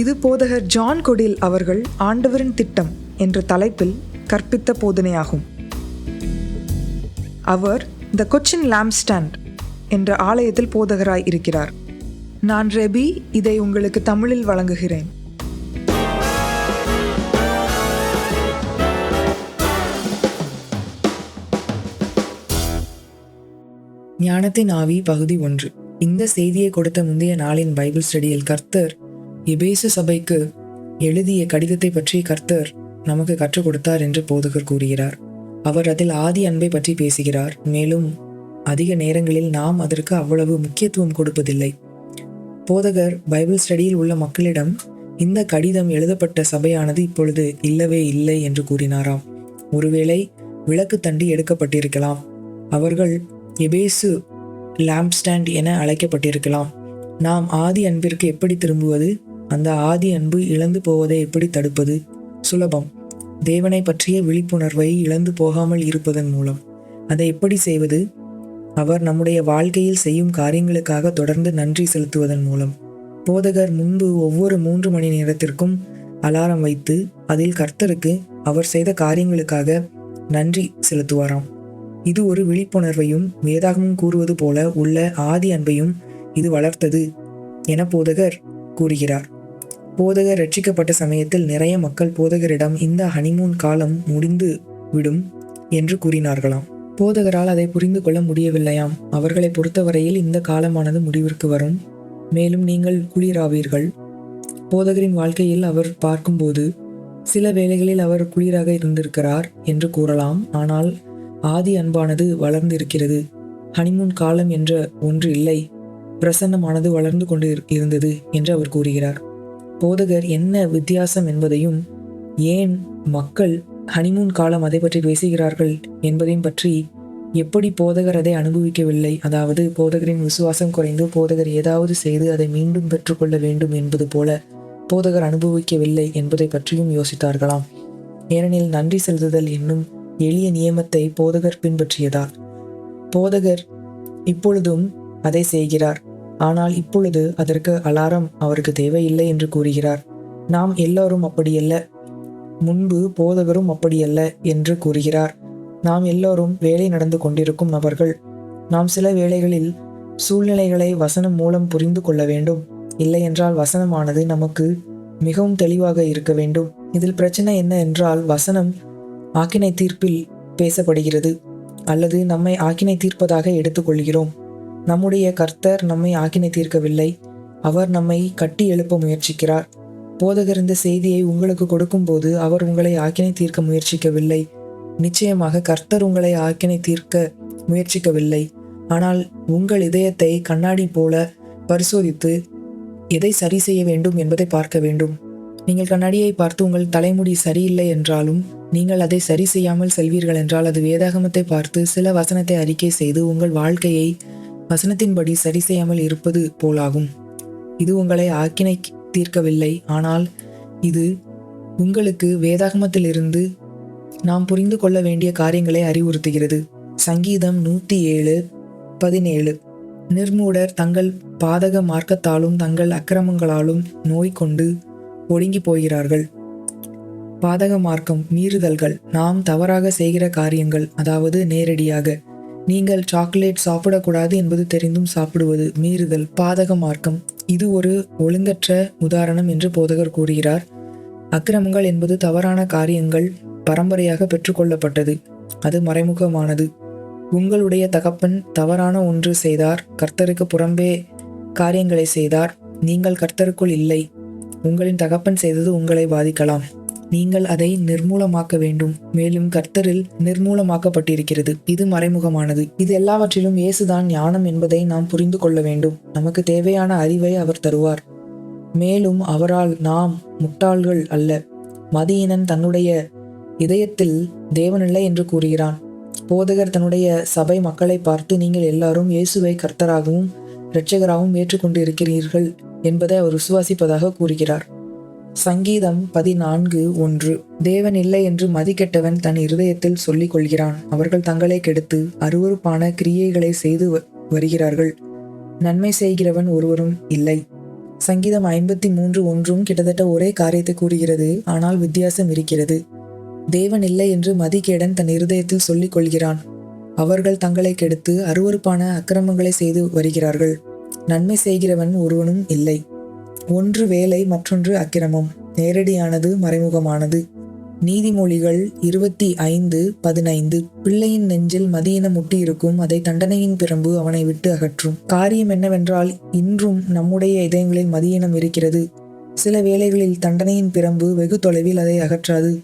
இது போதகர் ஜான் கொடில் அவர்கள் ஆண்டவரின் திட்டம் என்ற தலைப்பில் கற்பித்த போதனையாகும். அவர் த கொச்சின் லாம்ஸ்டாண்ட் என்ற ஆலயத்தில் போதகராய் இருக்கிறார். நான் ரெபி இதை உங்களுக்கு தமிழில் வழங்குகிறேன். ஞானத்தின் ஆவி பகுதி ஒன்று. இந்த செய்தியை கொடுத்த முந்தைய நாளின் பைபிள் ஸ்டடியில் கர்த்தர் எபேசு சபைக்கு எழுதிய கடிதத்தை பற்றி கர்த்தர் நமக்கு கற்றுக் கொடுத்தார் என்று போதகர் கூறுகிறார். அவர் அதில் ஆதி அன்பை பற்றி பேசுகிறார். மேலும் அதிக நேரங்களில் நாம் அதற்கு அவ்வளவு முக்கியத்துவம் கொடுப்பதில்லை. போதகர் பைபிள் ஸ்டடியில் உள்ள மக்களிடம் இந்த கடிதம் எழுதப்பட்ட சபையானது இப்பொழுது இல்லவே இல்லை என்று கூறினாராம். ஒருவேளை விளக்கு தண்டி எடுக்கப்பட்டிருக்கலாம். அவர்கள் எபேசு லாம்ப்ஸ்டாண்ட் என அழைக்கப்பட்டிருக்கலாம். நாம் ஆதி அன்பிற்கு எப்படி திரும்புவது? அந்த ஆதி அன்பு இழந்து போவதை எப்படி தடுப்பது? சுலபம். தேவனை பற்றிய விழிப்புணர்வை இழந்து போகாமல் இருப்பதன் மூலம். அதை எப்படி செய்வது? அவர் நம்முடைய வாழ்க்கையில் செய்யும் காரியங்களுக்காக தொடர்ந்து நன்றி செலுத்துவதன் மூலம். போதகர் முன்பு ஒவ்வொரு மூன்று மணி நேரத்திற்கும் அலாரம் வைத்து அதில் கர்த்தருக்கு அவர் செய்த காரியங்களுக்காக நன்றி செலுத்துவாராம். இது ஒரு விழிப்புணர்வையும் வேதாகமும் கூறுவது போல உள்ள ஆதி அன்பையும் இது வளர்த்தது என போதகர் கூறுகிறார். போதகர் ரட்சிக்கப்பட்ட சமயத்தில் நிறைய மக்கள் போதகரிடம் இந்த ஹனிமூன் காலம் முடிந்து விடும் என்று கூறினார்களாம். போதகரால் அதை புரிந்து கொள்ள முடியவில்லையாம். அவர்களை பொறுத்தவரையில் இந்த காலமானது முடிவிற்கு வரும். மேலும் நீங்கள் குளிராவீர்கள். போதகரின் வாழ்க்கையில் அவர் பார்க்கும்போது சில வேளைகளில் அவர் குளிராக இருந்திருக்கிறார் என்று கூறலாம். ஆனால் ஆதி அன்பானது வளர்ந்து இருக்கிறது ஹனிமூன் காலம் என்ற ஒன்று இல்லை. பிரசன்னமானது வளர்ந்து கொண்டு இருந்தது என்று அவர் கூறுகிறார். போதகர் என்ன வித்தியாசம் என்பதையும் ஏன் மக்கள் ஹனிமூன் காலம் அதை பற்றி பேசுகிறார்கள் என்பதையும் பற்றி எப்படி போதகர் அதை அனுபவிக்கவில்லை? அதாவது போதகரின் விசுவாசம் குறைந்து போதகர் ஏதாவது செய்து அதை மீண்டும் பெற்றுக்கொள்ள வேண்டும் என்பது போல போதகர் அனுபவிக்கவில்லை என்பதை பற்றியும் யோசித்தார்களாம். ஏனெனில் நன்றி செலுத்துதல் என்னும் எளிய நியமத்தை போதகர் பின்பற்றியதால். போதகர் இப்பொழுதும் அதை செய்கிறார். ஆனால் இப்பொழுது அதற்கு அலாரம் அவருக்கு தேவையில்லை என்று கூறுகிறார். நாம் எல்லோரும் அப்படியல்ல. முன்பு போதகரும் அப்படியல்ல என்று கூறுகிறார். நாம் எல்லோரும் வேலை நடந்து கொண்டிருக்கும் நபர்கள். நாம் சில வேளைகளில் சூழ்நிலைகளை வசனம் மூலம் புரிந்து கொள்ள வேண்டும். இல்லை என்றால் வசனமானது நமக்கு மிகவும் தெளிவாக இருக்க வேண்டும். இதில் பிரச்சனை என்ன என்றால் வசனம் ஆக்கினை தீர்ப்பில் பேசப்படுகிறது. அல்லது நம்மை ஆக்கினை தீர்ப்பதாக எடுத்துக்கொள்கிறோம். நம்முடைய கர்த்தர் நம்மை ஆக்கினை தீர்க்கவில்லை. அவர் நம்மை கட்டி எழுப்ப முயற்சிக்கிறார். போதகர் இந்த செய்தியை உங்களுக்கு கொடுக்கும்போது அவர் உங்களை ஆக்கினை தீர்க்க முயற்சிக்கவில்லை. நிச்சயமாக கர்த்தர் உங்களை ஆக்கினை தீர்க்க முயற்சிக்கவில்லை. ஆனால் உங்கள் இதயத்தை கண்ணாடி போல பரிசோதித்து எதை சரி செய்ய வேண்டும் என்பதை பார்க்க வேண்டும். நீங்கள் கண்ணாடியை பார்த்து உங்கள் தலைமுடி சரியில்லை என்றாலும் நீங்கள் அதை சரி செய்யாமல் செல்வீர்கள் என்றால் அது வேதாகமத்தை பார்த்து சில வசனத்தை அறிக்கை செய்து உங்கள் வாழ்க்கையை வசனத்தின்படி சரி செய்யாமல் இருப்பது போலாகும். இது உங்களை ஆக்கினை தீர்க்கவில்லை. ஆனால் இது உங்களுக்கு வேதாகமத்திலிருந்து நாம் புரிந்து கொள்ள வேண்டிய காரியங்களை அறிவுறுத்துகிறது. சங்கீதம் நூற்றி ஏழு பதினேழு. நிர்மூடர் தங்கள் பாதக மார்க்கத்தாலும் தங்கள் அக்கிரமங்களாலும் நோய் கொண்டு ஒடுங்கி போகிறார்கள். பாதக மார்க்கம் மீறுதல்கள். நாம் தவறாக செய்கிற காரியங்கள் அதாவது நேரடியாக நீங்கள் சாக்லேட் சாப்பிடக்கூடாது என்பது தெரிந்தும் சாப்பிடுவது மீறுதல். பாதக மார்க்கம். இது ஒரு ஒழுங்கற்ற உதாரணம் என்று போதகர் கூறுகிறார். அக்கிரமங்கள் என்பது தவறான காரியங்கள் பரம்பரையாக பெற்றுக்கொள்ளப்பட்டது. அது மறைமுகமானது. உங்களுடைய தகப்பன் தவறான ஒன்று செய்தார். கர்த்தருக்கு புறம்பே காரியங்களை செய்தார். நீங்கள் கர்த்தருக்குள் இல்லை. உங்களின் தகப்பன் செய்தது உங்களை பாதிக்கலாம். நீங்கள் அதை நிர்மூலமாக்க வேண்டும். மேலும் கர்த்தரில் நிர்மூலமாக்கப்பட்டிருக்கிறது. இது மறைமுகமானது. இது எல்லாவற்றிலும் இயேசுதான் ஞானம் என்பதை நாம் புரிந்து கொள்ள வேண்டும். நமக்கு தேவையான அறிவை அவர் தருவார். மேலும் அவரால் நாம் முட்டாள்கள் அல்ல. மதியினன் தன்னுடைய இதயத்தில் தேவனில்லை என்று கூறுகிறான். போதகர் தன்னுடைய சபை மக்களை பார்த்து நீங்கள் எல்லாரும் இயேசுவை கர்த்தராகவும் இரட்சகராகவும் ஏற்றுக்கொண்டு இருக்கிறீர்கள் என்பதை அவர் விசுவாசிப்பதாக கூறுகிறார். சங்கீதம் பதினான்கு ஒன்று. தேவன் இல்லை என்று மதிக்கெட்டவன் தன் இருதயத்தில் சொல்லிக் கொள்கிறான் அவர்கள் தங்களை கெடுத்து அருவருப்பான கிரியைகளை செய்து வ- வருகிறார்கள். நன்மை செய்கிறவன் ஒருவரும் இல்லை. சங்கீதம் ஐம்பத்தி மூன்று ஒன்றும் கிட்டத்தட்ட ஒரே காரியத்தை கூறுகிறது. ஆனால் வித்தியாசம் இருக்கிறது. தேவன் இல்லை என்று மதிகேடன் தன் இருதயத்தில் சொல்லிக் கொள்கிறான் அவர்கள் தங்களை கெடுத்து அருவருப்பான அக்கிரமங்களை செய்து வருகிறார்கள். நன்மை செய்கிறவன் ஒருவனும் இல்லை. ஒன்று வேலை மற்றொன்று அக்கிரமம். நேரடியானது மறைமுகமானது. நீதிமொழிகள் இருபத்தி ஐந்து பதினைந்து. பிள்ளையின் நெஞ்சில் மதியின முட்டி இருக்கும் அதை தண்டனையின் பிரம்பு அவனை விட்டு அகற்றும். காரியம் என்னவென்றால் இன்றும் நம்முடைய இதயங்களில் மதியினம் இருக்கிறது. சில வேளைகளில் தண்டனையின் பிரம்பு வெகு தொலைவில் அதை அகற்றாது.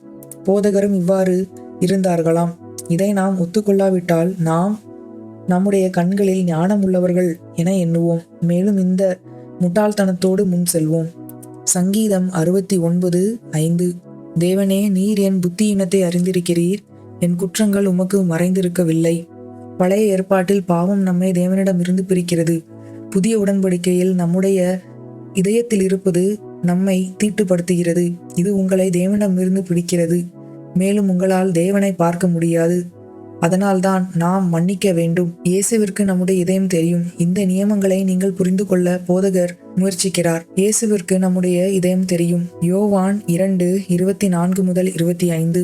போதகரும் இவ்வாறு இருந்தார்களாம். இதை நாம் ஒத்துக்கொள்ளாவிட்டால் நாம் நம்முடைய கண்களில் ஞானம் உள்ளவர்கள் என எண்ணுவோம். மேலும் இந்த முட்டாள்தனத்தோடு முன் செல்வோம். சங்கீதம் அறுபத்தி ஒன்பது ஐந்து. தேவனே நீர் என் புத்தியினத்தை அறிந்திருக்கிறீர். என் குற்றங்கள் உமக்கு மறைந்திருக்கவில்லை. பழைய ஏற்பாட்டில் பாவம் நம்மை தேவனிடமிருந்து பிரிக்கிறது. புதிய உடன்படிக்கையில் நம்முடைய இதயத்தில் இருப்பது நம்மை தீட்டுப்படுத்துகிறது. இது உங்களை தேவனிடமிருந்து பிடிக்கிறது. மேலும் உங்களால் தேவனை பார்க்க முடியாது. அதனால்தான் நாம் மன்னிக்க வேண்டும். இயேசுவிற்கு நம்முடைய இதயம் தெரியும். இந்த நியமங்களை நீங்கள் புரிந்து கொள்ள போதகர் முயற்சிக்கிறார். இயேசுவிற்கு நம்முடைய இதயம் தெரியும். யோவான் இரண்டு இருபத்தி நான்கு முதல் இருபத்தி ஐந்து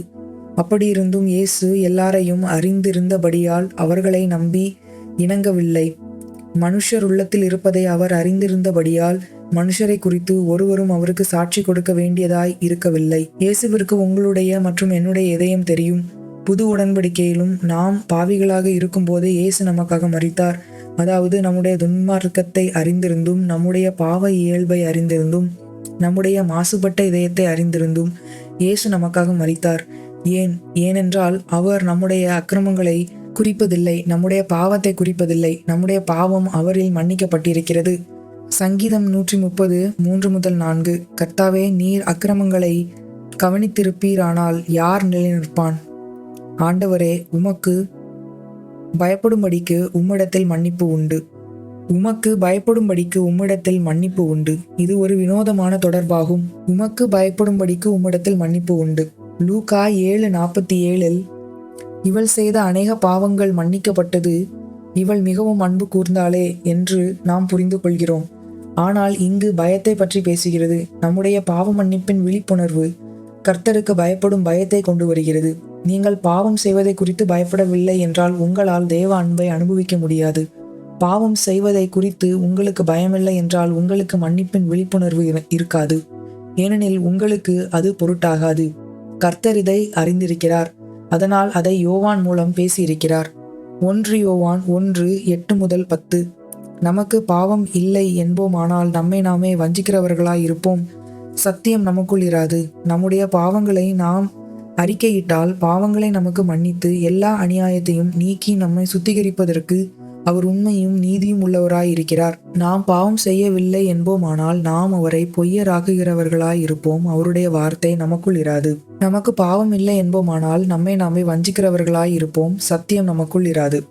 அப்படியிருந்தும் இயேசு எல்லாரையும் அறிந்திருந்தபடியால் அவர்களை நம்பி இணங்கவில்லை. மனுஷர் உள்ளத்தில் இருப்பதை அவர் அறிந்திருந்தபடியால் மனுஷரை குறித்து ஒருவரும் அவருக்கு சாட்சி கொடுக்க வேண்டியதாய் இருக்கவில்லை. இயேசுவிற்கு உங்களுடைய மற்றும் என்னுடைய இதயம் தெரியும். புது உடன்படிக்கையிலும் நாம் பாவிகளாக இருக்கும்போதே இயேசு நமக்காக மறித்தார் அதாவது நம்முடைய துன்மார்க்கத்தை அறிந்திருந்தும் நம்முடைய பாவ இயல்பை அறிந்திருந்தும் நம்முடைய மாசுபட்ட இதயத்தை அறிந்திருந்தும் இயேசு நமக்காக மறித்தார் ஏன்? ஏனென்றால் அவர் நம்முடைய அக்கிரமங்களை குறிப்பதில்லை நம்முடைய பாவத்தை குறிப்பதில்லை நம்முடைய பாவம் அவரில் மன்னிக்கப்பட்டிருக்கிறது. சங்கீதம் நூற்றி முப்பது மூன்று முதல் நான்கு. கர்த்தாவே நீர் அக்கிரமங்களை கவனித்திருப்பீரானால் யார் நிலைநிற்பான்? ஆண்டவரே உமக்கு பயப்படும்படிக்கு உம்மிடத்தில் மன்னிப்பு உண்டு. உமக்கு பயப்படும்படிக்கு உம்மிடத்தில் மன்னிப்பு உண்டு. இது ஒரு வினோதமான தொடர்பாகும். உமக்கு பயப்படும்படிக்கு உம்மிடத்தில் மன்னிப்பு உண்டு. லூகா ஏழு நாற்பத்தி ஏழில் இவள் செய்த அநேக பாவங்கள் மன்னிக்கப்பட்டது. இவள் மிகவும் அன்பு கூர்ந்தாளே என்று நாம் புரிந்து கொள்கிறோம். ஆனால் இங்கு பயத்தை பற்றி பேசுகிறது. நம்முடைய பாவ மன்னிப்பின் விழிப்புணர்வு கர்த்தருக்கு பயப்படும் பயத்தை கொண்டு வருகிறது. நீங்கள் பாவம் செய்வதை குறித்து பயப்படவில்லை என்றால் உங்களால் தேவ அன்பை அனுபவிக்க முடியாது. பாவம் செய்வதை குறித்து உங்களுக்கு பயமில்லை என்றால் உங்களுக்கு மன்னிப்பின் விழிப்புணர்வு இரு- இருக்காது. ஏனெனில் உங்களுக்கு அது பொருட்டாகாது. கர்த்தர் இதை அறிந்திருக்கிறார். அதனால் அதை யோவான் மூலம் பேசியிருக்கிறார். ஒன்று யோவான் ஒன்று எட்டு முதல் பத்து. நமக்கு பாவம் இல்லை என்போமானால் நம்மை நாமே வஞ்சிக்கிறவர்களாய் இருப்போம் சத்தியம் நமக்குள் இராது. நம்முடைய பாவங்களை நாம் அறிக்கையிட்டால் பாவங்களை நமக்கு மன்னித்து எல்லா அநியாயத்தையும் நீக்கி நம்மை சுத்திகரிப்பதற்கு அவர் உண்மையும் நீதியும் உள்ளவராய் இருக்கிறார். நாம் பாவம் செய்யவில்லை என்போமானால் நாம் அவரை பொய்யராக்குகிறவர்களாய் இருப்போம். அவருடைய வார்த்தை நமக்குள் இராது. நமக்கு பாவம் இல்லை என்போமானால் நம்மை நாமே வஞ்சிக்கிறவர்களாய் இருப்போம். சத்தியம் நமக்குள் இராது.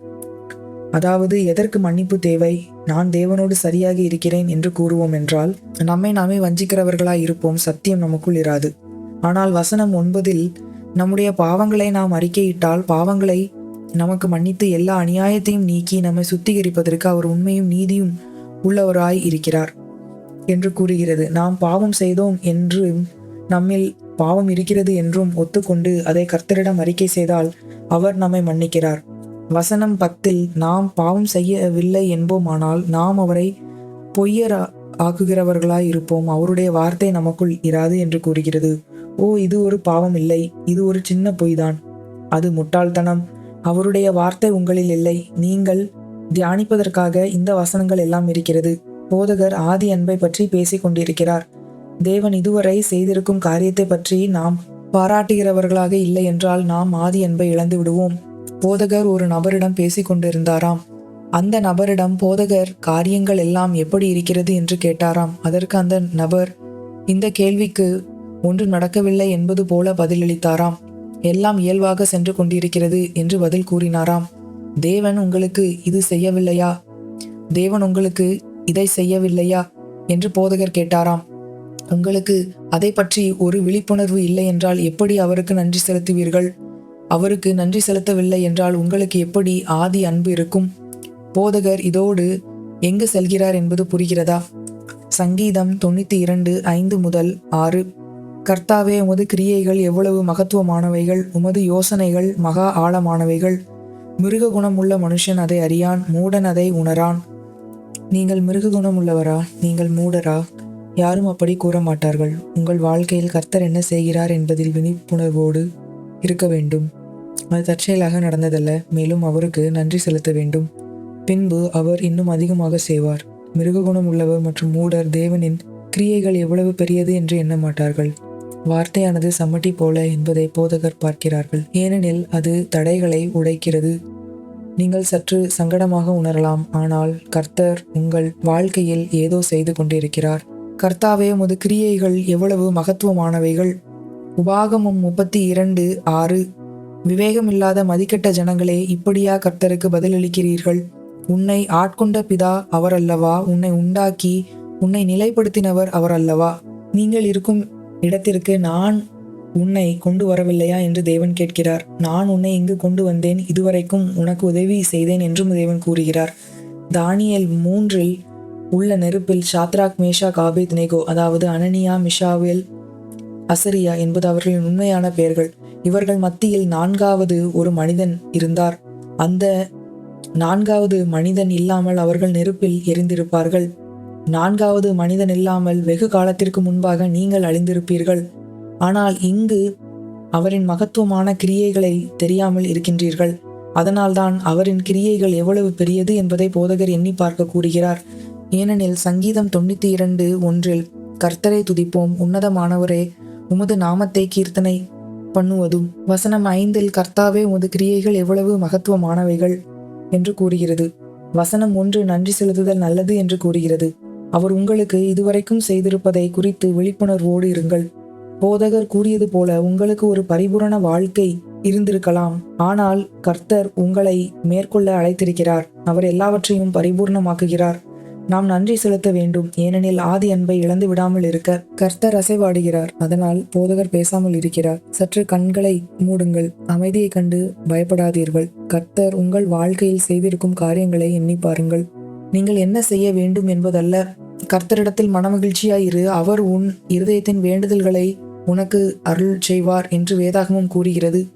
அதாவது எதற்கு மன்னிப்பு தேவை? நான் தேவனோடு சரியாக இருக்கிறேன் என்று கூறுவோம் என்றால் நம்மை நாமே வஞ்சிக்கிறவர்களாய் இருப்போம் சத்தியம் நமக்குள் இராது. ஆனால் வசனம் ஒன்பதில் நம்முடைய பாவங்களை நாம் அறிக்கையிட்டால் பாவங்களை நமக்கு மன்னித்து எல்லா அநியாயத்தையும் நீக்கி நம்மை சுத்திகரிப்பதற்கு அவர் உண்மையும் நீதியும் உள்ளவராய் இருக்கிறார் என்று கூறுகிறது. நாம் பாவம் செய்தோம் என்றும் நம்மில் பாவம் இருக்கிறது என்றும் ஒத்துக்கொண்டு அதை கர்த்தரிடம் அறிக்கை செய்தால் அவர் நம்மை மன்னிக்கிறார். வசனம் பத்தில் நாம் பாவம் செய்யவில்லை என்போமானால் நாம் அவரை பொய்யர் ஆக்குகிறவர்களாய் இருப்போம் அவருடைய வார்த்தை நமக்குள் இராது என்று கூறுகிறது. ஓ இது ஒரு பாவம் இல்லை. இது ஒரு சின்ன பொய்தான். அது முட்டாள்தனம். அவருடைய வார்த்தை உங்களில் இல்லை. நீங்கள் தியானிப்பதற்காக இந்த வசனங்கள் எல்லாம் இருக்கிறது. போதகர் ஆதி அன்பை பற்றி பேசிக் கொண்டிருக்கிறார். தேவன் இதுவரை செய்திருக்கும் காரியத்தை பற்றி நாம் பாராட்டுகிறவர்களாக இல்லை என்றால் நாம் ஆதி அன்பை இழந்து விடுவோம். போதகர் ஒரு நபரிடம் பேசிக் கொண்டிருந்தாராம் அந்த நபரிடம் போதகர் காரியங்கள் எல்லாம் எப்படி இருக்கிறது? என்று கேட்டாராம். அதற்கு அந்த நபர் இந்த கேள்விக்கு ஒன்று நடக்கவில்லை என்பது போல பதிலளித்தாராம். எல்லாம் இயல்பாக சென்று கொண்டிருக்கிறது என்று பதில் கூறினாராம். தேவன் உங்களுக்கு இது செய்யவில்லையா? தேவன் உங்களுக்கு இதை செய்யவில்லையா? என்று போதகர் கேட்டாராம். உங்களுக்கு அதை பற்றி ஒரு விழிப்புணர்வு இல்லை என்றால் எப்படி அவருக்கு நன்றி செலுத்துவீர்கள்? அவருக்கு நன்றி செலுத்தவில்லை என்றால் உங்களுக்கு எப்படி ஆதி அன்பு இருக்கும்? போதகர் இதோடு எங்கு செல்கிறார் என்பது புரிகிறதா? சங்கீதம் தொண்ணூற்றி இரண்டு ஐந்து முதல் ஆறு. கர்த்தாவே உமது கிரியைகள் எவ்வளவு மகத்துவமானவைகள் உமது யோசனைகள் மகா ஆழமானவைகள். மிருக குணமுள்ள மனுஷன் அதை அறியான் மூடன் அதை உணரான். நீங்கள் மிருக குணம் உள்ளவரா நீங்கள் மூடரா? யாரும் அப்படி கூற மாட்டார்கள் உங்கள் வாழ்க்கையில் கர்த்தர் என்ன செய்கிறார் என்பதில் விழிப்புணர்வோடு இருக்க வேண்டும். அது தற்செயலாக நடந்ததல்ல. மேலும் அவருக்கு நன்றி செலுத்த வேண்டும். பின்பு அவர் இன்னும் அதிகமாக செய்வார். மிருககுணம் உள்ளவர் மற்றும் மூடர் தேவனின் கிரியைகள் எவ்வளவு பெரியது என்று எண்ண மாட்டார்கள். வார்த்தையானது சம்மட்டி போல என்பதை போதகர் பார்க்கிறார்கள். ஏனெனில் அது தடைகளை உடைக்கிறது. நீங்கள் சற்று சங்கடமாக உணரலாம். ஆனால் கர்த்தர் உங்கள் வாழ்க்கையில் ஏதோ செய்து கொண்டிருக்கிறார். கர்த்தாவே உமது கிரியைகள் எவ்வளவு மகத்துவமானவைகள். உபாகமும் முப்பத்தி இரண்டு ஆறு. விவேகமில்லாத மதிக்கெட்ட ஜனங்களே இப்படியா கர்த்தருக்கு பதிலளிக்கிறீர்கள்? உன்னை ஆட்கொண்ட பிதா அவர் அல்லவா உன்னை உண்டாக்கி உன்னை நிலைப்படுத்தினவர் அவர் அல்லவா நீங்கள் இருக்கும் இடத்திற்கு நான் உன்னை கொண்டு வரவில்லையா என்று தேவன் கேட்கிறார். நான் உன்னை இங்கு கொண்டு வந்தேன். இதுவரைக்கும் உனக்கு உதவி செய்தேன் என்றும் தேவன் கூறுகிறார். தானியல் மூன்றில் உள்ள நெருப்பில் சாத்ராக் மேஷா காபேத் நேகோ அதாவது அனனியா மிஷாவேல் அசரியா என்பது அவர்களின் உண்மையான பெயர்கள். இவர்கள் மத்தியில் நான்காவது ஒரு மனிதன் இருந்தார். அந்த நான்காவது மனிதன் இல்லாமல் அவர்கள் நெருப்பில் எரிந்திருப்பார்கள். நான்காவது மனிதன் இல்லாமல் வெகு காலத்திற்கு முன்பாக நீங்கள் அழிந்திருப்பீர்கள். ஆனால் இங்கு அவரின் மகத்துவமான கிரியைகளை தெரியாமல் இருக்கின்றீர்கள். அதனால்தான் அவரின் கிரியைகள் எவ்வளவு பெரியது என்பதை போதகர் எண்ணி பார்க்க கூறுகிறார். ஏனெனில் சங்கீதம் தொண்ணூத்தி இரண்டு ஒன்றில் கர்த்தரை துதிப்போம் உன்னதமானவரே உமது நாமத்தை கீர்த்தனை பண்ணுவதும் வசனம் ஐந்தில் கர்த்தாவே உமது கிரியைகள் எவ்வளவு மகத்துவமானவைகள் என்று கூறுகிறது. வசனம் ஒன்று நன்றி செலுத்துதல் நல்லது என்று கூறுகிறது. அவர் உங்களுக்கு இதுவரைக்கும் செய்திருப்பதை குறித்து விழிப்புணர்வோடு இருங்கள். போதகர் கூறியது போல உங்களுக்கு ஒரு பரிபூரண வாழ்க்கை இருந்திருக்கலாம். ஆனால் கர்த்தர் உங்களை மேற்கொள்ள அழைத்திருக்கிறார். அவர் எல்லாவற்றையும் பரிபூர்ணமாக்குகிறார். நாம் நன்றி செலுத்த வேண்டும். ஏனெனில் ஆதி அன்பை இழந்து விடாமல் இருக்க கர்த்தர் அசைவாடுகிறார். அதனால் போதகர் பேசாமல் இருக்கிறார். சற்று கண்களை மூடுங்கள். அமைதியை கண்டு பயப்படாதீர்கள். கர்த்தர் உங்கள் வாழ்க்கையில் செய்திருக்கும் காரியங்களை எண்ணி பாருங்கள். நீங்கள் என்ன செய்ய வேண்டும் என்பதல்ல. கர்த்தரிடத்தில் மனமகிழ்ச்சியாயிரு. அவர் உன் இருதயத்தின் வேண்டுதல்களை உனக்கு அருள் செய்வார் என்று வேதாகமும் கூறுகிறது.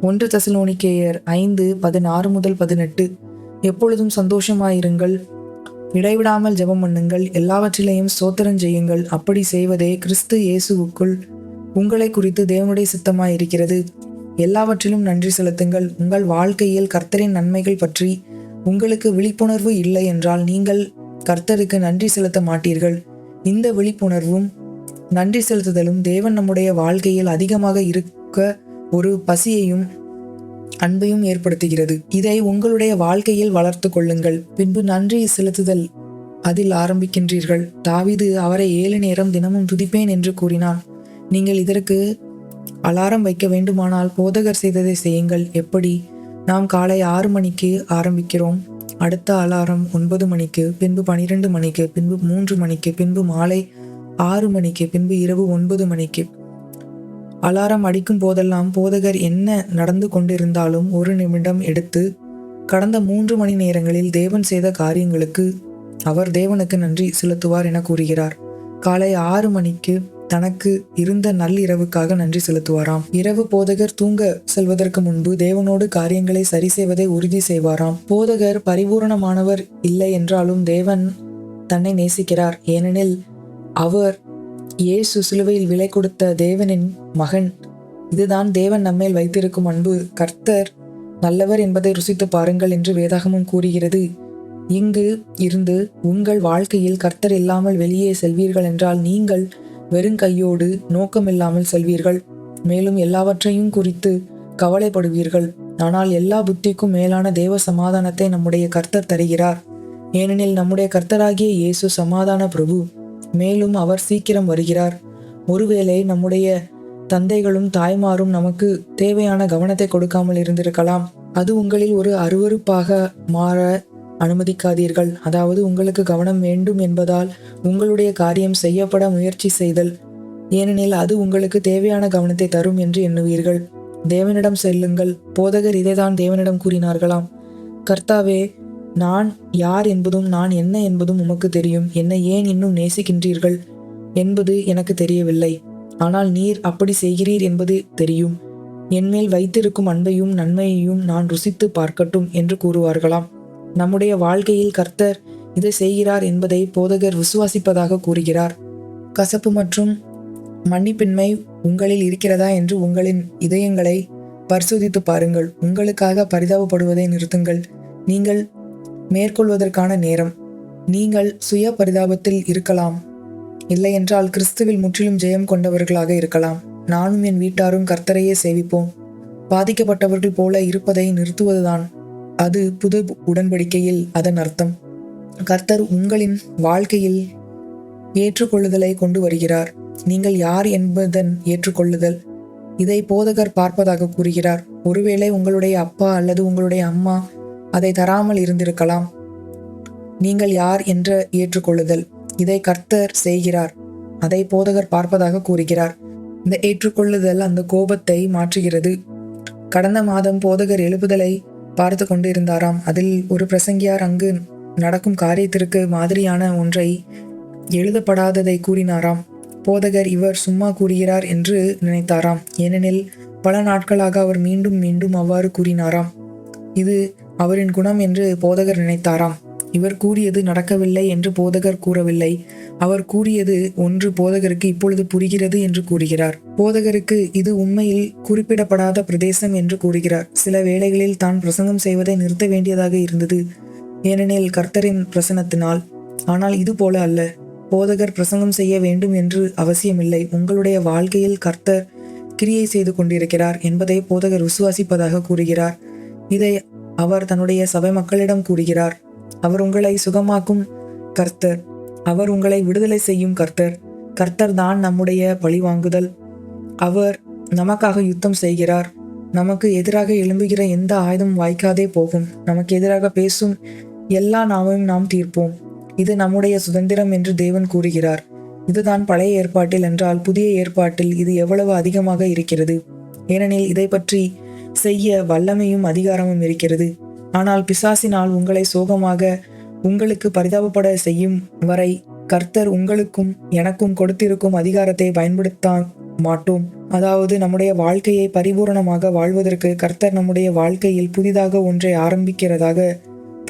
ஒன்று தசலோனிக்கேயர் ஐந்து பதினாறு முதல் பதினெட்டு. எப்பொழுதும் சந்தோஷமாயிருங்கள். இடைவிடாமல் ஜெபம் பண்ணுங்கள். எல்லாவற்றிலையும் சோத்திரம் செய்யுங்கள். அப்படி செய்வதே கிறிஸ்து இயேசுவுக்குள் உங்களை குறித்து தேவனுடைய சித்தமாய் இருக்கிறது. எல்லாவற்றிலும் நன்றி செலுத்துங்கள். உங்கள் வாழ்க்கையில் கர்த்தரின் நன்மைகள் பற்றி உங்களுக்கு விழிப்புணர்வு இல்லை என்றால் நீங்கள் கர்த்தருக்கு நன்றி செலுத்த மாட்டீர்கள். இந்த விழிப்புணர்வும் நன்றி செலுத்துதலும் தேவன் நம்முடைய வாழ்க்கையில் அதிகமாக இருக்க ஒரு பசியையும் அன்பையும் ஏற்படுத்துகிறது. இதை உங்களுடைய வாழ்க்கையில் வளர்த்து கொள்ளுங்கள். பின்பு நன்றி செலுத்துதல் அதில் ஆரம்பிக்கின்றீர்கள். தாவிது அவரை ஏழு நேரம் தினமும் துதிப்பேன் என்று கூறினான். நீங்கள் இதற்கு அலாரம் வைக்க வேண்டுமானால் போதகர் செய்ததை செய்யுங்கள். எப்படி? நாம் காலை ஆறு மணிக்கு ஆரம்பிக்கிறோம். அடுத்த அலாரம் ஒன்பது மணிக்கு பின்பு பனிரெண்டு மணிக்கு பின்பு மூன்று மணிக்கு பின்பு மாலை ஆறு மணிக்கு பின்பு இரவு ஒன்பது மணிக்கு. அலாரம் அடிக்கும் போதெல்லாம் போதகர் என்ன நடந்து கொண்டிருந்தாலும் ஒரு நிமிடம் எடுத்து கடந்த மூன்று மணி நேரங்களில் தேவன் செய்த காரியங்களுக்கு அவர் தேவனுக்கு நன்றி செலுத்துவார் என கூறுகிறார். காலை ஆறு மணிக்கு தனக்கு இருந்த நள்ளிரவுக்காக நன்றி செலுத்துவாராம். இரவு போதகர் தூங்க செல்வதற்கு முன்பு தேவனோடு காரியங்களை சரி செய்வதை உறுதி செய்வாராம். போதகர் பரிபூரணமானவர் இல்லை என்றாலும் தேவன் தன்னை நேசிக்கிறார். ஏனெனில் அவர் இயேசு சிலுவையில் விலை கொடுத்த தேவனின் மகன். இதுதான் தேவன் நம்மேல் வைத்திருக்கும் அன்பு. கர்த்தர் நல்லவர் என்பதை ருசித்து பாருங்கள் என்று வேதாகமும் கூறுகிறது. இங்கு இருந்து உங்கள் வாழ்க்கையில் கர்த்தர் இல்லாமல் வெளியே செல்வீர்கள் என்றால் நீங்கள் வெறும் கையோடு நோக்கமில்லாமல் செல்வீர்கள். மேலும் எல்லாவற்றையும் குறித்து கவலைப்படுவீர்கள். ஆனால் எல்லா புத்திக்கும் மேலான தேவ சமாதானத்தை நம்முடைய கர்த்தர் தருகிறார். ஏனெனில் நம்முடைய கர்த்தராகிய இயேசு சமாதான பிரபு. மேலும் அவர் சீக்கிரம் வருகிறார். ஒருவேளை நம்முடைய தந்தைகளும் தாய்மாரும் நமக்கு தேவையான கவனத்தை கொடுக்காமல் இருந்திருக்கலாம். அது உங்களில் ஒரு அருவருப்பாக மாற அனுமதிக்காதீர்கள். அதாவது உங்களுக்கு கவனம் வேண்டும் என்பதால் உங்களுடைய காரியம் செய்யப்பட முயற்சி செய்தல். ஏனெனில் அது உங்களுக்கு தேவையான கவனத்தை தரும் என்று எண்ணுவீர்கள். தேவனிடம் செல்லுங்கள். போதகர் இதைதான் தேவனிடம் கூறினார்களாம். கர்த்தாவே நான் யார் என்பதும் நான் என்ன என்பதும் உமக்கு தெரியும். என்னை ஏன் இன்னும் நேசிக்கின்றீர்கள் என்பது எனக்கு தெரியவில்லை. ஆனால் நீர் அப்படி செய்கிறீர் என்பது தெரியும். என்மேல் வைத்திருக்கும் அன்பையும் நன்மையையும் நான் ருசித்து பார்க்கட்டும் என்று கூறுவார்களாம். நம்முடைய வாழ்க்கையில் கர்த்தர் இதை செய்கிறார் என்பதை போதகர் விசுவாசிப்பதாக கூறுகிறார். கசப்பு மற்றும் மன்னிப்பின்மை உங்களில் இருக்கிறதா என்று உங்களின் இதயங்களை பரிசோதித்து பாருங்கள். உங்களுக்காக பரிதாபப்படுவதை நிறுத்துங்கள். நீங்கள் மேற்கொள்வதற்கான நேரம். நீங்கள் சுய பரிதாபத்தில் இருக்கலாம். இல்லையென்றால் கிறிஸ்துவில் முற்றிலும் ஜெயம் கொண்டவர்களாக இருக்கலாம். நானும் என் வீட்டாரும் கர்த்தரையே சேவிப்போம். பாதிக்கப்பட்டவர்கள் போல இருப்பதை நிறுத்துவதுதான். அது புது உடன்படிக்கையில் அதன் அர்த்தம். கர்த்தர் உங்களின் வாழ்க்கையில் ஏற்றுக்கொள்ளுதலை கொண்டு வருகிறார். நீங்கள் யார் என்பதன் ஏற்றுக்கொள்ளுதல். இதை போதகர் பார்ப்பதாக கூறுகிறார். ஒருவேளை உங்களுடைய அப்பா அல்லது உங்களுடைய அம்மா அதை தராமல் இருந்திருக்கலாம். நீங்கள் யார் என்ற ஏற்றுக்கொள்ளுதல். இதை கர்த்தர் செய்கிறார். அதை போதகர் பார்ப்பதாக கூறுகிறார். இந்த ஏற்றுக்கொள்ளுதல் அந்த கோபத்தை மாற்றுகிறது. கடந்த மாதம் போதகர் எழுப்புதலை பார்த்து கொண்டிருந்தாராம். அதில் ஒரு பிரசங்கியார் அங்கு நடக்கும் காரியத்திற்கு மாதிரியான ஒன்றை எழுதப்படாததை கூறினாராம். போதகர் இவர் சும்மா கூறுகிறார் என்று நினைத்தாராம். ஏனெனில் பல நாட்களாக அவர் மீண்டும் மீண்டும் அவ்வாறு கூறினாராம். இது அவரின் குணம் என்று போதகர் நினைத்தாராம். இவர் கூறியது நடக்கவில்லை என்று போதகர் கூறவில்லை. அவர் கூறியது ஒன்று போதகருக்கு இப்பொழுது புரிகிறது என்று கூறுகிறார். போதகருக்கு இது உண்மையில் குறிப்பிடப்படாத பிரதேசம் என்று கூறுகிறார். சில வேளைகளில் தான் பிரசங்கம் செய்வதை நிறுத்த வேண்டியதாக இருந்தது. ஏனெனில் கர்த்தரின் பிரசனத்தினால். ஆனால் இது போல அல்ல. போதகர் பிரசங்கம் செய்ய வேண்டும் என்று அவசியமில்லை. உங்களுடைய வாழ்க்கையில் கர்த்தர் கிரியை செய்து கொண்டிருக்கிறார் என்பதை போதகர் விசுவாசிப்பதாக கூறுகிறார். இதை அவர் தன்னுடைய சபை மக்களிடம் கூறுகிறார். அவர் உங்களை சுகமாக்கும் கர்த்தர். அவர் உங்களை விடுதலை செய்யும் கர்த்தர். கர்த்தர் தான் நம்முடைய பழி வாங்குதல். அவர் நமக்காக யுத்தம் செய்கிறார். நமக்கு எதிராக எழும்புகிற எந்த ஆயுதம் வாய்க்காதே போகும். நமக்கு எதிராக பேசும் எல்லா நாமையும் நாம் தீர்ப்போம். இது நம்முடைய சுதந்திரம் என்று தேவன் கூறுகிறார். இதுதான் பழைய ஏற்பாட்டில் என்றால் புதிய ஏற்பாட்டில் இது எவ்வளவு அதிகமாக இருக்கிறது. ஏனெனில் இதை பற்றி செய்ய வல்லமையும் அதிகாரமும் இருக்கிறது. ஆனால் பிசாசினால் உங்களை சோகமாக உங்களுக்கு பரிதாபப்பட செய்யும் வரை கர்த்தர் உங்களுக்கும் எனக்கும் கொடுத்திருக்கும் அதிகாரத்தை பயன்படுத்த மாட்டோம். அதாவது நம்முடைய வாழ்க்கையை பரிபூரணமாக வாழ்வதற்கு கர்த்தர் நம்முடைய வாழ்க்கையில் புதிதாக ஒன்றை ஆரம்பிக்கிறதாக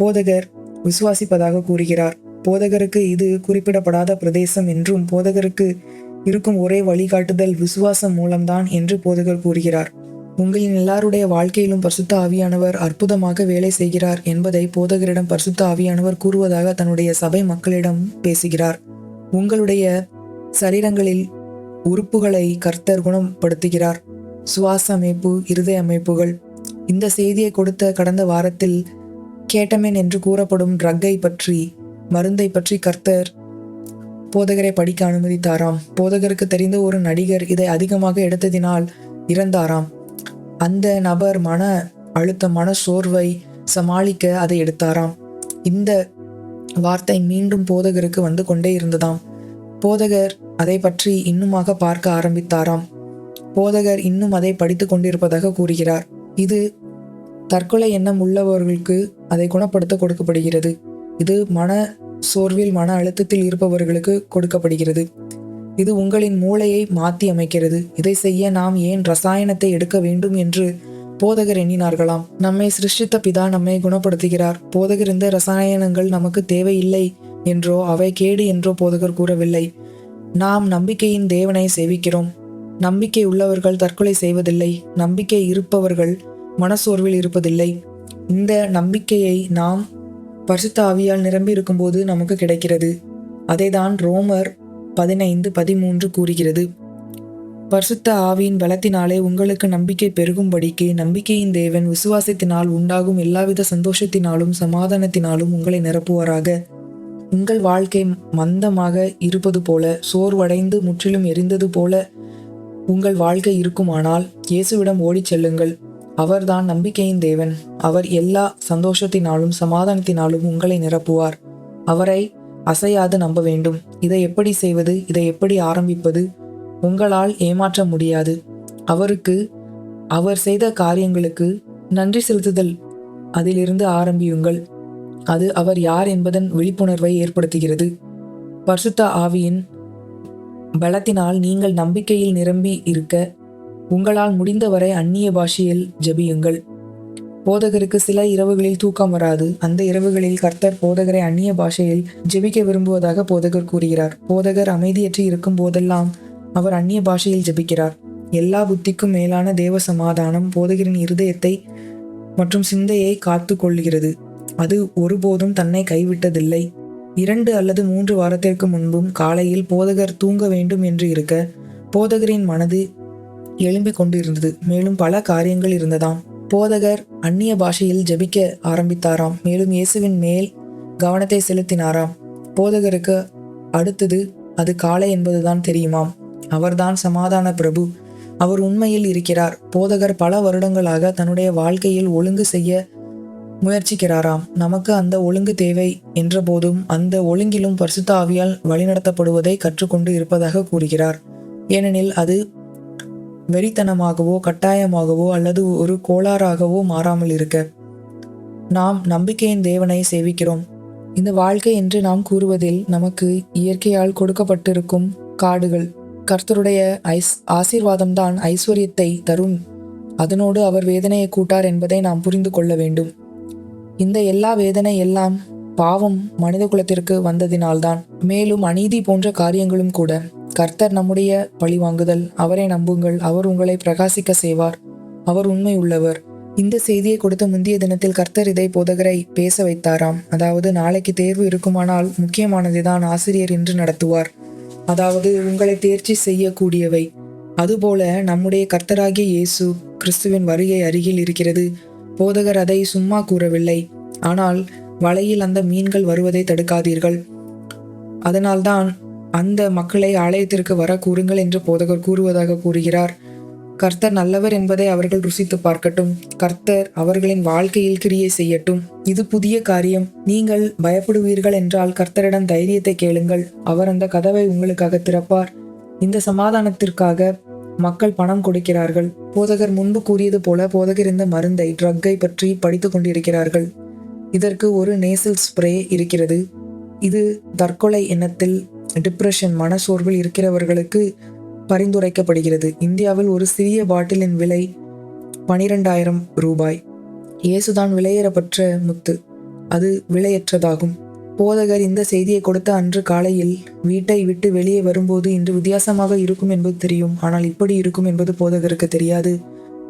போதகர் விசுவாசிப்பதாக கூறுகிறார். போதகருக்கு இது குறிப்பிடப்படாத பிரதேசம் என்றும் போதகருக்கு இருக்கும் ஒரே வழிகாட்டுதல் விசுவாசம் மூலம்தான் என்று போதகர் கூறுகிறார். உங்களின் எல்லாருடைய வாழ்க்கையிலும் பரிசுத்த ஆவியானவர் அற்புதமாக வேலை செய்கிறார் என்பதை போதகரிடம் பரிசுத்த ஆவியானவர் கூறுவதாக தன்னுடைய சபை மக்களிடம் பேசுகிறார். உங்களுடைய சரீரங்களில் உறுப்புகளை கர்த்தர் குணப்படுத்துகிறார். சுவாச அமைப்பு இருதய அமைப்புகள். இந்த செய்தியை கொடுத்த கடந்த வாரத்தில் கேட்டமேன் என்று கூறப்படும் ட்ரக்கை பற்றி மருந்தை பற்றி கர்த்தர் போதகரை படிக்க அனுமதித்தாராம். போதகருக்கு தெரிந்த ஒரு நடிகர் இதை அதிகமாக எடுத்ததினால் இறந்தாராம். அந்த நபர் மன அழுத்த மன சோர்வை சமாளிக்க அதை எடுத்தாராம். இந்த வார்த்தை மீண்டும் போதகருக்கு வந்து கொண்டே இருந்ததாம். போதகர் அதை பற்றி இன்னுமாக பார்க்க ஆரம்பித்தாராம். போதகர் இன்னும் அதை படித்து கொண்டிருப்பதாக கூறுகிறார். இது தற்கொலை எண்ணம் உள்ளவர்களுக்கு அதை குணப்படுத்த கொடுக்கப்படுகிறது. இது மன சோர்வில் மன அழுத்தத்தில் இருப்பவர்களுக்கு கொடுக்கப்படுகிறது. இது உங்களின் மூளையை மாற்றி அமைக்கிறது. இதை செய்ய நாம் ஏன் ரசாயனத்தை எடுக்க வேண்டும் என்று போதகர் எண்ணினார்களாம். நம்மை சிருஷ்டித்த பிதா நம்மை குணப்படுத்துகிறார். போதகர் இந்த ரசாயனங்கள் நமக்கு தேவையில்லை என்றோ அவை கேடு என்றோ போதகர் கூறவில்லை. நாம் நம்பிக்கையின் தேவனை சேவிக்கிறோம். நம்பிக்கை உள்ளவர்கள் தற்கொலை செய்வதில்லை. நம்பிக்கை இருப்பவர்கள் மனசோர்வில் இருப்பதில்லை. இந்த நம்பிக்கையை நாம் பரிசுத்த ஆவியால் நிரம்பி இருக்கும்போது நமக்கு கிடைக்கிறது. அதைதான் ரோமர் பதினைந்து பதிமூன்று கூறுகிறது. பரிசுத்த ஆவியின் பலத்தினாலே உங்களுக்கு நம்பிக்கை பெருகும்படிக்கு நம்பிக்கையின் தேவன் விசுவாசத்தினால் உண்டாகும் எல்லாவித சந்தோஷத்தினாலும் சமாதானத்தினாலும் உங்களை நிரப்புவாராக. உங்கள் வாழ்க்கை மந்தமாக இருப்பது போல சோர்வடைந்து முற்றிலும் எரிந்தது போல உங்கள் வாழ்க்கை இருக்குமானால் இயேசுவிடம் ஓடிச் செல்லுங்கள். அவர்தான் நம்பிக்கையின் தேவன். அவர் எல்லா சந்தோஷத்தினாலும் சமாதானத்தினாலும் உங்களை நிரப்புவார். அவரை அசையாது நம்ப வேண்டும். இதை எப்படி செய்வது? இதை எப்படி ஆரம்பிப்பது? உங்களால் ஏமாற்ற முடியாது. அவருக்கு அவர் செய்த காரியங்களுக்கு நன்றி செலுத்துதல். அதிலிருந்து ஆரம்பியுங்கள். அது அவர் யார் என்பதன் விழிப்புணர்வை ஏற்படுத்துகிறது. பரிசுத்த ஆவியின் பலத்தினால் நீங்கள் நம்பிக்கையில் நிரம்பி இருக்க உங்களால் முடிந்தவரை அந்நிய பாஷையில் ஜெபியுங்கள். போதகருக்கு சில இரவுகளில் தூக்கம் வராது. அந்த இரவுகளில் கர்த்தர் போதகரை அந்நிய பாஷையில் ஜெபிக்க விரும்புவதாக போதகர் கூறுகிறார். போதகர் அமைதியற்று இருக்கும் போதெல்லாம் அவர் அந்நிய பாஷையில் ஜெபிக்கிறார். எல்லா புத்திக்கும் மேலான தேவ சமாதானம் போதகரின் இருதயத்தை மற்றும் சிந்தையை காத்து கொள்கிறது. அது ஒருபோதும் தன்னை கைவிட்டதில்லை. இரண்டு அல்லது மூன்று வாரத்திற்கு முன்பும் காலையில் போதகர் தூங்க வேண்டும் என்று இருக்க போதகரின் மனது எழும்பிக் கொண்டிருந்தது. மேலும் பல காரியங்கள் இருந்ததாம். போதகர் அந்நிய பாஷையில் ஜெபிக்க ஆரம்பித்தாராம். மேலும் இயேசுவின் மேல் கவனத்தை செலுத்தினாராம். போதகருக்கு அடுத்தது அது காலை என்பதுதான் தெரியுமாம். அவர்தான் சமாதான பிரபு. அவர் உண்மையில் இருக்கிறார். போதகர் பல வருடங்களாக தன்னுடைய வாழ்க்கையில் ஒழுங்கு செய்ய முயற்சிக்கிறாராம். நமக்கு அந்த ஒழுங்கு தேவை என்ற போதும் அந்த ஒழுங்கிலும் பரிசுத்த ஆவியால் வழிநடத்தப்படுவதை கற்றுக்கொண்டு இருப்பதாக கூறுகிறார். ஏனெனில் அது வெறித்தனமாகவோ கட்டாயமாகவோ அல்லது ஒரு கோளாறாகவோ மாறாமல் இருக்க. நாம் நம்பிக்கையின் தேவனை சேவிக்கிறோம். இந்த வாழ்க்கை என்று நாம் கூறுவதில் நமக்கு இயற்கையால் கொடுக்கப்பட்டிருக்கும் காடுகள் கர்த்தருடைய ஐஸ் ஆசீர்வாதம்தான் ஐஸ்வர்யத்தை தரும். அதனோடு அவர் வேதனையை கூட்டார் என்பதை நாம் புரிந்து கொள்ள வேண்டும். இந்த எல்லா வேதனை எல்லாம் பாவம் மனித குலத்திற்கு வந்ததினால்தான். மேலும் அநீதி போன்ற காரியங்களும் கூட. கர்த்தர் நம்முடைய பழிவாங்குதல் அவரை நம்புங்கள். அவர் உங்களை பிரகாசிக்க செய்வார். அவர் உண்மை உள்ளவர். இந்த செய்தியை கொடுத்த முந்தைய தினத்தில் கர்த்தர் இதை போதகரை பேச வைத்தாராம். அதாவது நாளைக்கு தேர்வு இருக்குமானால் முக்கியமானதுதான் ஆசிரியர் என்று நடத்துவார். அதாவது உங்களை தேர்ச்சி செய்யக்கூடியவை. அதுபோல நம்முடைய கர்த்தராகிய இயேசு கிறிஸ்துவின் வருகை அருகில் இருக்கிறது. போதகர் அதை சும்மா கூறவில்லை. ஆனால் வலையில் அந்த மீன்கள் வருவதை தடுக்காதீர்கள். அதனால்தான் அந்த மக்களை ஆலயத்திற்கு வர கூறுங்கள் என்று போதகர் கூறுவதாக கூறுகிறார். கர்த்தர் நல்லவர் என்பதை அவர்கள் ருசித்து பார்க்கட்டும். கர்த்தர் அவர்களின் வாழ்க்கையில் கிரியை செய்யட்டும். இது புதிய காரியம். நீங்கள் பயப்படுவீர்கள் என்றால் கர்த்தரிடம் தைரியத்தை கேளுங்கள். அவர் அந்த கதவை உங்களுக்காக திறப்பார். இந்த சமாதானத்திற்காக மக்கள் பணம் கொடுக்கிறார்கள். போதகர் முன்பு கூறியது போல போதகர் இந்த மருந்தை ட்ரக்கை பற்றி படித்து கொண்டிருக்கிறார்கள். இதற்கு ஒரு நேசல் ஸ்ப்ரே இருக்கிறது. இது தற்கொலை எண்ணத்தில் டிப்ரெஷன் மனசோர்வில் இருக்கிறவர்களுக்கு பரிந்துரைக்கப்படுகிறது. இந்தியாவில் ஒரு சிறிய பாட்டிலின் விலை பனிரெண்டாயிரம் ரூபாய். இயேசுதான் விலையேறப்பற்ற முத்து. அது விலையற்றதாகும். போதகர் இந்த செய்தியை கொடுத்த அன்று காலையில் வீட்டை விட்டு வெளியே வரும்போது இன்று வித்தியாசமாக இருக்கும் என்பது தெரியும். ஆனால் இப்படி இருக்கும் என்பது போதகருக்கு தெரியாது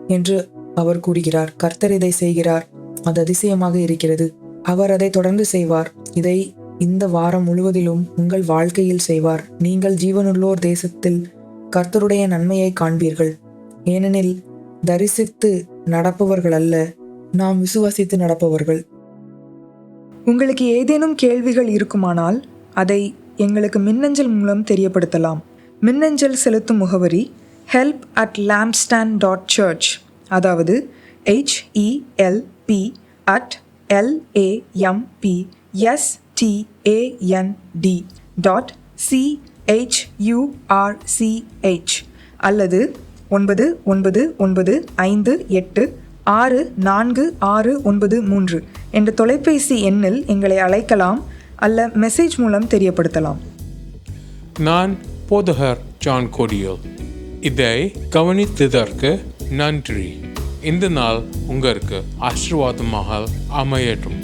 என்று அவர் கூறுகிறார். கர்த்தர் இதை செய்கிறார். அது அதிசயமாக இருக்கிறது. அவர் அதை தொடர்ந்து செய்வார். இதை இந்த வாரம் முழுவதிலும் உங்கள் வாழ்க்கையில் செய்வார். நீங்கள் ஜீவனுள்ளோர் தேசத்தில் கர்த்தருடைய நன்மையை காண்பீர்கள். ஏனெனில் தரிசித்து நடப்பவர்கள் அல்ல நாம் விசுவாசித்து நடப்பவர்கள். உங்களுக்கு ஏதேனும் கேள்விகள் இருக்குமானால் அதை எங்களுக்கு மின்னஞ்சல் மூலம் தெரியப்படுத்தலாம். மின்னஞ்சல் செலுத்தும் முகவரி help at lampstand dot church அதாவது P at L A M P S T A N D dot C H U R C H அல்லது ஒன்பது ஒன்பது ஒன்பது ஐந்து எட்டு ஆறு நான்கு ஆறு ஒன்பது மூன்று என்ற தொலைபேசி எண்ணில் எங்களை அழைக்கலாம் அல்ல மெசேஜ் மூலம் தெரியப்படுத்தலாம். நான் போதகர் ஜான் கோடியோ இதை கவனித்ததற்கு நன்றி. இந்த நாள் உங்களுக்கு ஆசீர்வாதமாக அமையட்டும்.